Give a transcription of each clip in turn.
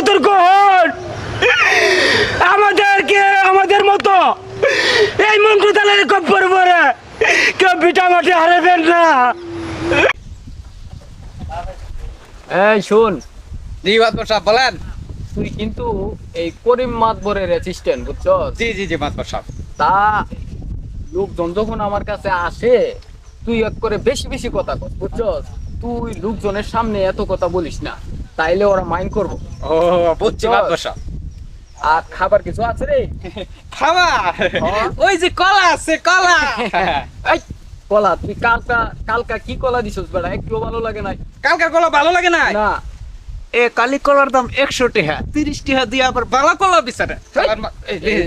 ভারতের কোহর আমাদেরকে আমাদের মতো এই মন্ত্র দলের কব্বর পরে কেউ বিটা মাটি হারাবেন না। জি জি জি তা লোকজন যখন আমার কাছে আসে তুই এক করে বেশি বেশি কথা কর বুঝছ তুই লোকজনের সামনে এত কথা বলিস না তাইলে ওরা মাইন্ড করব। ও। আর খাবার কিছু আছে রে? খাবার? হ্যাঁ। ওই যে কলা আছে কলা। কলা তুই কালকা কালকা কি কলা দিছস বেটা? একটু ভালো লাগে নাই। কালকার কলা ভালো লাগে না না। এ কালি কলার দাম একশো টাকা তিরিশ টাকা দিয়ে আবার বালা কলা বিচারে।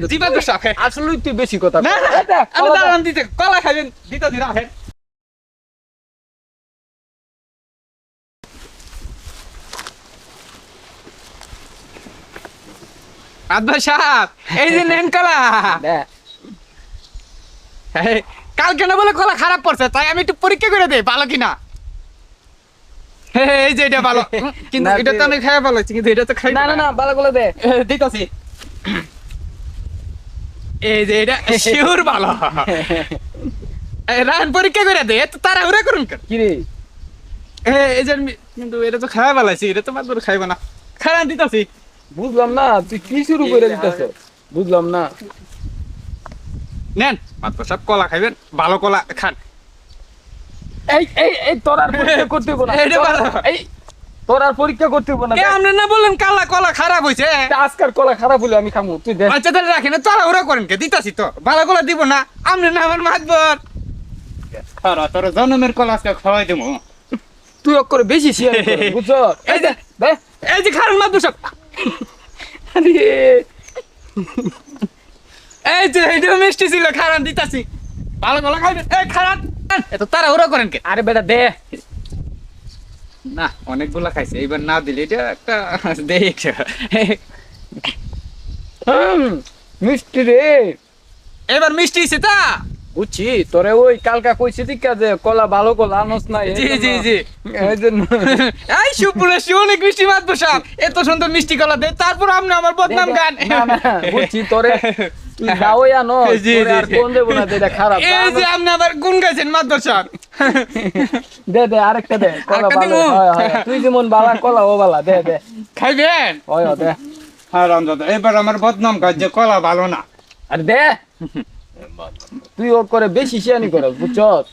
জি মাতবর আসলে তুই বেশি কথা না। না কলা দিতে কলা খাবেন দিতে দিন সাহেব এই যে নেন কলা। দেখ, এই, বলে কলা খারাপ পড়ছে তাই আমি একটু পরীক্ষা করে দেই ভালো কিনা? এই যে এটা ভালো। কিন্তু এটা তো আমি খাই ভালো কিন্তু এটা তো খাই না না না ভালো করে দে। দিতাছি। এই যে এটা শিওর ভালো। রান পরীক্ষা করে দে এত তাড়াহুড়া করুন কি রে? এই যে কিন্তু এটা তো খাওয়া ভালো আছে এটা তো মাত্র খাইব না। খারান দিতাছি। বুঝলাম না তুই কি শুরু করে দিতেছ? বুঝলাম না। নেন মাত্র সব কলা খাইবেন ভালো কলা খান। এই এই এই তোর আর পরীক্ষা করতে হইব না। এই তোর আর পরীক্ষা করতে হইব না। এ, আপনি না বললেন কালা কলা খারাপ হয়েছে আজকার কলা খারাপ হলে আমি খামু তুই দেখ। আচ্ছা তাহলে রাখেন তাড়াহুড়া করেন কে দিতাছি তো। ভালো কলা দিব না আপনি না আমার মাতবর খারা তোর জন্মের কলা আজকে খাওয়াই দেবো। তুই অক করে বেশি শেয়ার বুঝছ? এই দে দে। এই যে খারান মাতবর সব। আরে। এই যে এইটা মিষ্টি ছিল খারান দিতাছি। ভালো কলা খাইবেন এই খারান এত তাড়াহুড়া করেন কে? আরে বেটা দে। না অনেকগুলা খাইছে। এইবার না দিলে এটা একটা দেখ হুম, মিষ্টি রে। এবার মিষ্টি তা? বুঝছি? তোরে ওই কালকা কইছে দিকা যে কলা ভালো কলা আনস না জি, জি, জি। এই জন্য এই সুপুরে অনেক মিষ্টি মাতবর সাহেব এত সুন্দর মিষ্টি কলা দে তারপর আপনি আমার বদনাম গান। না, না, বুঝছি তোরে তুই যাওই আনো তোরে আর কোন দেবো না খারাপ এই যে আপনি আবার গুন গাইছেন মাতবর সাহেব দে দে আরেকটা দে কলা ভালো। তুই যেমন বালা কলা ও বালা দে দে। খাইবেন? দে। হ্যাঁ রামদাদা এবার আমার বদনাম যে কলা ভালো না। আর দে। তুই ও করে বেশি শিয়ানি করে বুঝছস?